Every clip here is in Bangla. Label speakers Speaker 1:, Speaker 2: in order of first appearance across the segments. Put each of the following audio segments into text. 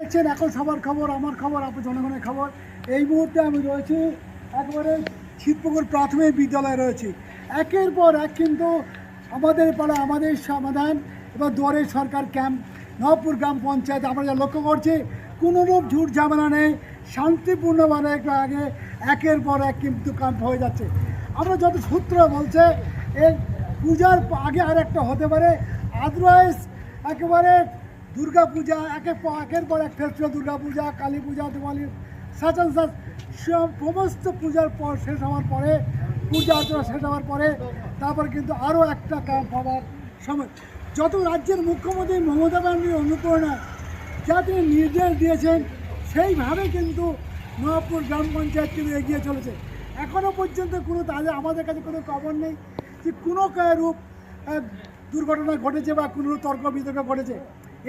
Speaker 1: দেখছেন, এখন সবার খবর, আমার খবর আপনার জনগণের খবর। এই মুহূর্তে আমি রয়েছি একবারে ছিটপুকুর প্রাথমিক বিদ্যালয়ে রয়েছি। একের পর এক কিন্তু আমাদের পাড়া আমাদের সমাধান, এবার দুয়ারে সরকার ক্যাম্প, নবপুর গ্রাম পঞ্চায়েত, আমরা যা লক্ষ্য করছি কোনোরূপ ঝুট ঝামেলা নেই, শান্তিপূর্ণভাবে আগে একের পর এক কিন্তু ক্যাম্প হয়ে যাচ্ছে। আমরা যত সূত্র বলছে এই পূজার আগে আর একটা হতে পারে আদারওয়াইজ একেবারে দুর্গা পূজা, একের পর একের পর এক festival Durga Puja, Kali Puja Diwali such and such সমস্ত পূজার পর শেষ হওয়ার পরে, পূজা অর্চনা শেষ হওয়ার পরে, তারপর কিন্তু আরও একটা ক্যাম্প হওয়ার সময়। যত রাজ্যের মুখ্যমন্ত্রী মমতা ব্যানার্জির অনুপ্রেরণা যা তিনি নির্দেশ দিয়েছেন, সেইভাবে কিন্তু নবাবপুর গ্রাম পঞ্চায়েত কিন্তু এগিয়ে চলেছে। এখনও পর্যন্ত কোনো তাহলে আমাদের কাছে কোনো খবর নেই যে কোনো রূপ দুর্ঘটনা ঘটেছে বা কোনো তর্ক বিতর্ক ঘটেছে।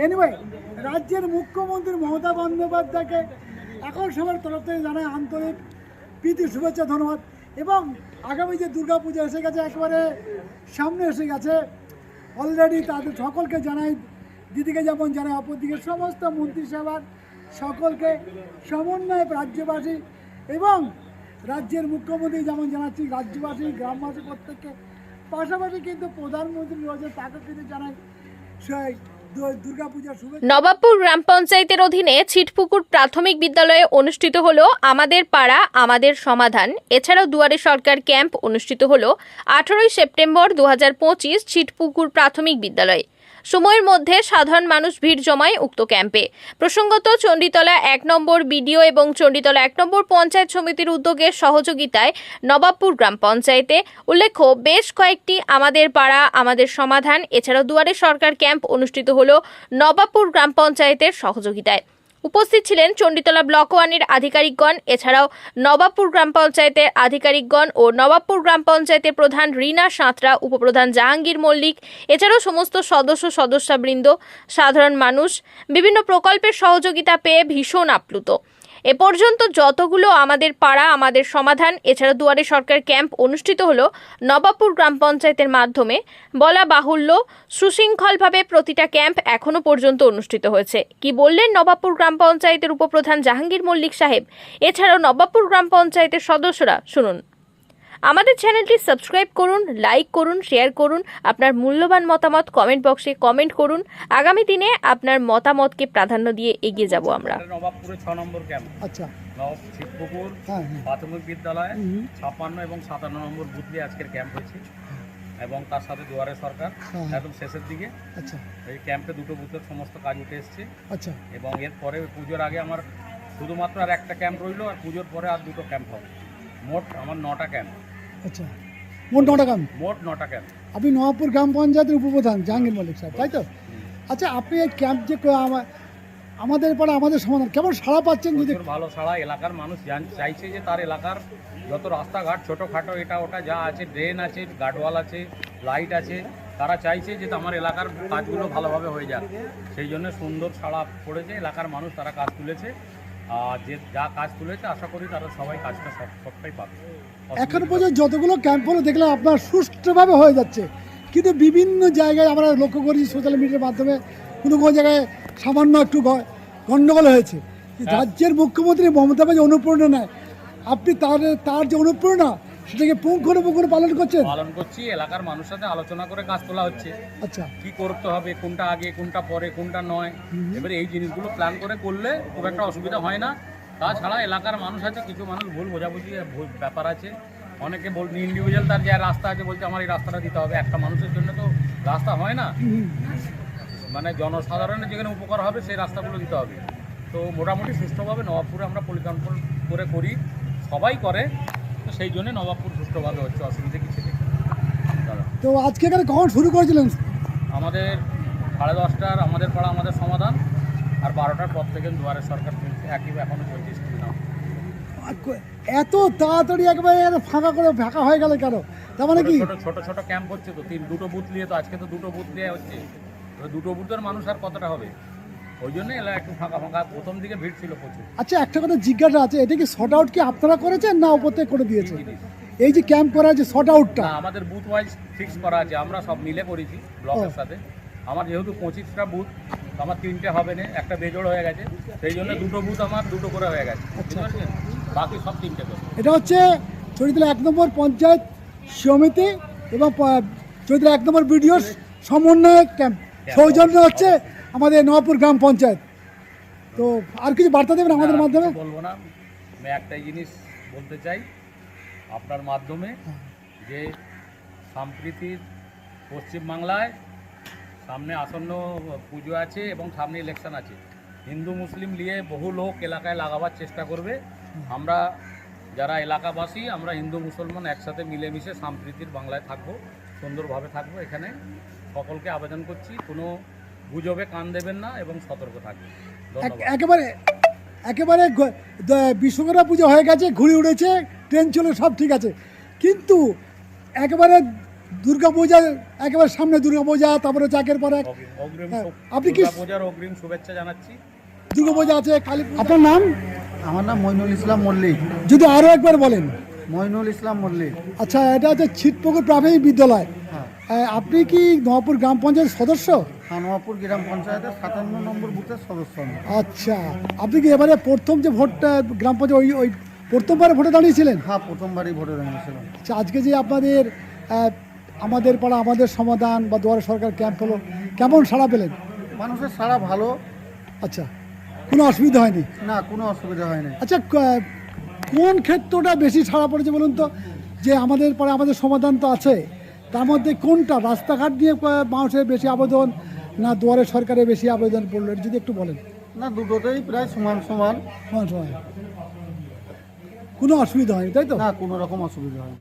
Speaker 1: এনিওয়ে রাজ্যের মুখ্যমন্ত্রী মমতা বন্দ্যোপাধ্যায়কে এখন সবার তরফ থেকে জানায় আন্তরিক প্রীতি, শুভেচ্ছা, ধন্যবাদ। এবং আগামী যে দুর্গা পূজা এসে গেছে, একেবারে সামনে এসে গেছে। অলরেডি তাদের সকলকে জানাই, দিদিকে যেমন জানাই, অপরদিকে সমস্ত মন্ত্রিসভার সকলকে সমন্বয় রাজ্যবাসী এবং রাজ্যের মুখ্যমন্ত্রী যেমন জানাচ্ছি, রাজ্যবাসী, গ্রামবাসী প্রত্যেককে। পাশাপাশি কিন্তু প্রধানমন্ত্রী রয়েছে তাকে কিন্তু জানাই। সেই
Speaker 2: নবাবপুর গ্রাম পঞ্চায়েতের অধীনে ছিটপুকুর প্রাথমিক বিদ্যালয়ে অনুষ্ঠিত হল আমাদের পাড়া, আমাদের সমাধান। এছাড়াও দুয়ারে সরকার ক্যাম্প অনুষ্ঠিত হল আঠারোই সেপ্টেম্বর দু ছিটপুকুর প্রাথমিক বিদ্যালয়ে। সময়ের মধ্যে সাধারণ মানুষ ভিড় জমায় উক্ত ক্যাম্পে। প্রসঙ্গত, চণ্ডীতলা এক নম্বর বিডিও এবং চণ্ডীতলা এক নম্বর পঞ্চায়েত সমিতির উদ্যোগের সহযোগিতায় নবাবপুর গ্রাম পঞ্চায়েতে উল্লেখ্য, বেশ কয়েকটি আমাদের পাড়া, আমাদের সমাধান, এছাড়াও দুয়ারে সরকার ক্যাম্প অনুষ্ঠিত হল নবাবপুর গ্রাম পঞ্চায়েতের সহযোগিতায়। উপস্থিত ছিলেন চণ্ডীতলা ব্লক ওয়ানের আধিকারিকগণ, এছাড়াও নবাবপুর গ্রাম পঞ্চায়েতের আধিকারিকগণ ও নবাবপুর গ্রাম পঞ্চায়েতের প্রধান রীনা সাঁতরা, উপপ্রধান জাহাঙ্গীর মল্লিক, এছাড়াও সমস্ত সদস্য সদস্যবৃন্দ, সাধারণ মানুষ, বিভিন্ন প্রকল্পের সহযোগিতা পেয়ে ভীষণ আপ্লুত। এ পর্যন্ত যতগুলো আমাদের পাড়া, আমাদের সমাধান, এছাড়া দুয়ারে সরকার ক্যাম্প অনুষ্ঠিত হলো নবাবপুর গ্রাম পঞ্চায়েতের মাধ্যমে, বলা বাহুল্য সুশৃঙ্খলভাবে প্রতিটা ক্যাম্প এখনও পর্যন্ত অনুষ্ঠিত হয়েছে। কি বললেন নবাবপুর গ্রাম পঞ্চায়েতের উপপ্রধান জাহাঙ্গীর মল্লিক সাহেব? এছাড়াও নবাবপুর গ্রাম পঞ্চায়েতের সদস্যরা, শুনুন। আমাদের চ্যানেলটি সাবস্ক্রাইব করুন লাইক করুন শেয়ার করুন আপনার মূল্যবান মতামত কমেন্ট বক্সে কমেন্ট করুন। আগামী দিনে আপনার মতামতকে প্রাধান্য দিয়ে এগিয়ে যাব আমরা।
Speaker 3: নবাবপুরে ছ নম্বর ক্যাম্প।
Speaker 1: আচ্ছা।
Speaker 3: নবাব শিবপুকুর
Speaker 1: হ্যাঁ হ্যাঁ।
Speaker 3: প্রাথমিক বিদ্যালয়
Speaker 1: হুম।
Speaker 3: ছাপ্পান্ন এবং সাতান্ন নম্বর বুথ দিয়ে আজকের ক্যাম্প হয়েছে এবং তার সাথে দুয়ারে সরকার
Speaker 1: হ্যাঁ।
Speaker 3: একদম শেষের দিকে।
Speaker 1: আচ্ছা।
Speaker 3: এই ক্যাম্পে দুটো বুথের সমস্ত কাজ উঠে এসছে।
Speaker 1: আচ্ছা।
Speaker 3: এবং এরপরে পুজোর আগে আমার শুধুমাত্র আর একটা ক্যাম্প রইল আর পুজোর পরে আর দুটো ক্যাম্প হবে। মোট আমার নটা ক্যাম্প।
Speaker 1: আচ্ছা। মোট নটা গ্রাম?
Speaker 3: মোট নটা ক্যাম্প
Speaker 1: আপনি নবাবপুর গ্রাম পঞ্চায়েতের উপপ্রধান জাহাঙ্গীর মল্লিক সাহেব তাই তো? আচ্ছা আপনি এই ক্যাম্প যে আমাদের পাড়া আমাদের সমাধান কেমন সাড়া পাচ্ছেন যদি
Speaker 3: ভালো সারা এলাকার মানুষ চাইছে যে তার এলাকার যত রাস্তাঘাট ছোটোখাটো এটা ওটা যা আছে ড্রেন আছে গার্ডওয়াল আছে লাইট আছে তারা চাইছে যে আমার এলাকার কাজগুলো ভালোভাবে হয়ে যাক। সেই জন্য সুন্দর সাড়া পড়েছে এলাকার মানুষ তারা কাজ তুলেছে। যে যা কাজ তুলেছে আশা করি তারা সবাই কাজটা সব সবটাই পাবে।
Speaker 1: এখন পর্যন্ত যতগুলো ক্যাম্প হলো দেখলাম আপনার সুষ্ঠুভাবে হয়ে যাচ্ছে। কিন্তু বিভিন্ন জায়গায় আমরা লক্ষ্য করি সোশ্যাল মিডিয়ার মাধ্যমে কোনো কোনো জায়গায় সামান্য একটু গণ্ডগোল হয়েছে। রাজ্যের মুখ্যমন্ত্রী মমতা ব্যানার্জি অনুপ্রেরণা নেয়। আপনি তার তার যে অনুপ্রেরণা সেটাকে পুঙ্খানুপুঙ্খ পালন করছেন?
Speaker 3: পালন করছি এলাকার মানুষের সাথে আলোচনা করে কাজ তোলা হচ্ছে।
Speaker 1: আচ্ছা।
Speaker 3: কি করতে হবে কোনটা আগে কোনটা পরে কোনটা নয় এবারে এই জিনিসগুলো প্ল্যান করে করলে খুব একটা অসুবিধা হয় না। তাছাড়া এলাকার মানুষ আছে কিছু মানুষ ভুল বোঝাবুঝি ব্যাপার আছে। অনেকে বল ইন্ডিভিজুয়াল তার যে রাস্তা আছে বলছে আমার এই রাস্তাটা দিতে হবে। একটা মানুষের জন্য তো রাস্তা হয় না। মানে জনসাধারণের যেখানে উপকার হবে সেই রাস্তাগুলো দিতে হবে। তো মোটামুটি সুষ্ঠুভাবে নবাবপুরে আমরা পরিকল্পনা করে করি। সবাই করে সেই জন্য নবাবপুর সুষ্ঠুভাবে হচ্ছে অসুবিধা কিছু নেই।
Speaker 1: তো আজকে এখানে কখন শুরু করেছিলেন?
Speaker 3: আমাদের সাড়ে দশটার আমাদের পাড়া আমাদের সমাধান আর বারোটার পর থেকে দুয়ারে সরকার চলছে। একই এখনও চলছে স্কুল নাম
Speaker 1: এত তাড়াতাড়ি একবারে ফাঁকা করে ফাঁকা হয়ে গেল কেন? তার মানে কি?
Speaker 3: ছোট ছোট ক্যাম্প হচ্ছে তো তিন দুটো বুথ নিয়ে তো আজকে তো দুটো বুথ নিয়ে হচ্ছে। দুটো বুথের মানুষ আর কতটা হবে? ওই জন্য এলা একটু ফাঁকা ফাঁকা। প্রথম দিকে ভিড় ছিল প্রচুর।
Speaker 1: আচ্ছা একটা কথা জিজ্ঞাসা আছে এটা কি শর্ট আউট কি আপনারা করেছেন না উপর থেকে করে দিয়েছেন। এই যে ক্যাম্প করা আছে শর্ট আউটটা
Speaker 3: আমাদের বুথ ওয়াইজ ফিক্স করা আছে আমরা সব মিলে করেছি ব্লকের সাথে। আমার যেহেতু পঁচিশটা বুথ আমার তিনটে হবে না একটা বেজোড় হয়ে গেছে। সেই জন্য দুটো বুথ আমার দুটো করে হয়ে গেছে। পারছেন? বাকি সব তিনটে করে।
Speaker 1: এটা হচ্ছে এক নম্বর পঞ্চায়েত সমিতি এবং এক নম্বর সমন্বয় ক্যাম্প সৌজন্য হচ্ছে আমাদের নবাবপুর গ্রাম পঞ্চায়েত। তো আর কিছু বার্তা দেবেন আমাদের মাধ্যমে?
Speaker 3: বলব না। আমি একটাই জিনিস বলতে চাই আপনার মাধ্যমে যে সম্প্রীতির পশ্চিমবাংলায় সামনে আসন্ন পুজো আছে এবং সামনে ইলেকশন আছে। হিন্দু মুসলিম নিয়ে বহু লোক এলাকায় লাগাবার চেষ্টা করবে। আমরা যারা এলাকাবাসী আমরা হিন্দু মুসলমান একসাথে মিলেমিশে সম্প্রীতির বাংলায় থাকব সুন্দরভাবে থাকব এখানে। সকলকে আবেদন করছি কোনো গুজবে কান দেবেন না এবং সতর্ক থাকবেন।
Speaker 1: এক- একেবারে একেবারে বিশ্বকর্মা পুজো হয়ে গেছে ঘুড়ি উড়েছে ট্রেন চলে সব ঠিক আছে। কিন্তু একেবারে দুর্গা পূজা একেবারে সামনে দুর্গা পূজা তারপরে চাকের পর হ্যাঁ, আপনি কি-
Speaker 3: দুর্গাপূজার অগ্রিম শুভেচ্ছা জানাচ্ছি।
Speaker 1: দুর্গা পূজা আছে কালী আপনার নাম?
Speaker 4: আমার নাম মইনুল ইসলাম মল্লিক।
Speaker 1: যদি আরও একবার বলেন।
Speaker 4: মইনুল ইসলাম মল্লিক।
Speaker 1: আচ্ছা এটা হচ্ছে ছিটপুকুর প্রাথমিক বিদ্যালয়।
Speaker 4: হ্যাঁ।
Speaker 1: আপনি কি নবাবপুর গ্রাম পঞ্চায়েত সদস্য?
Speaker 4: খানোয়াপুর গ্রাম পঞ্চায়েতের সাতান্ন নম্বর বুথের সদস্য আমি
Speaker 1: আচ্ছা আপনি কি এবারে প্রথম যে ভোটটা গ্রাম পঞ্চায়েত ওই ওই প্রথমবারে ভোটে দাঁড়িয়েছিলেন?
Speaker 4: হ্যাঁ প্রথমবারই ভোটে দাঁড়িয়েছিলাম।
Speaker 1: আচ্ছা আজকে যে আপনাদের আহ, আমাদের পাড়া আমাদের সমাধান বা দুয়ারে সরকার ক্যাম্প হলো কেমন সাড়া পেলেন?
Speaker 4: মানুষের সারা ভালো।
Speaker 1: আচ্ছা কোনো অসুবিধা হয়নি?
Speaker 4: না কোনো অসুবিধা হয় না
Speaker 1: আচ্ছা ক- কোন ক্ষেত্রটা বেশি সাড়া পড়েছে বলুন তো? যে আমাদের পরে আমাদের সমাধান তো আছে তার মধ্যে কোনটা? রাস্তাঘাট নিয়ে ক- মানুষের বেশি আবেদন না দুয়ারে সরকারে বেশি আবেদন পড়ল? যদি একটু বলেন।
Speaker 4: না দুটোতেই প্রায় সমান সমান।
Speaker 1: সমান সমান। কোনো অসুবিধা হয়নি তাই তো?
Speaker 4: না কোনো রকম অসুবিধা হয়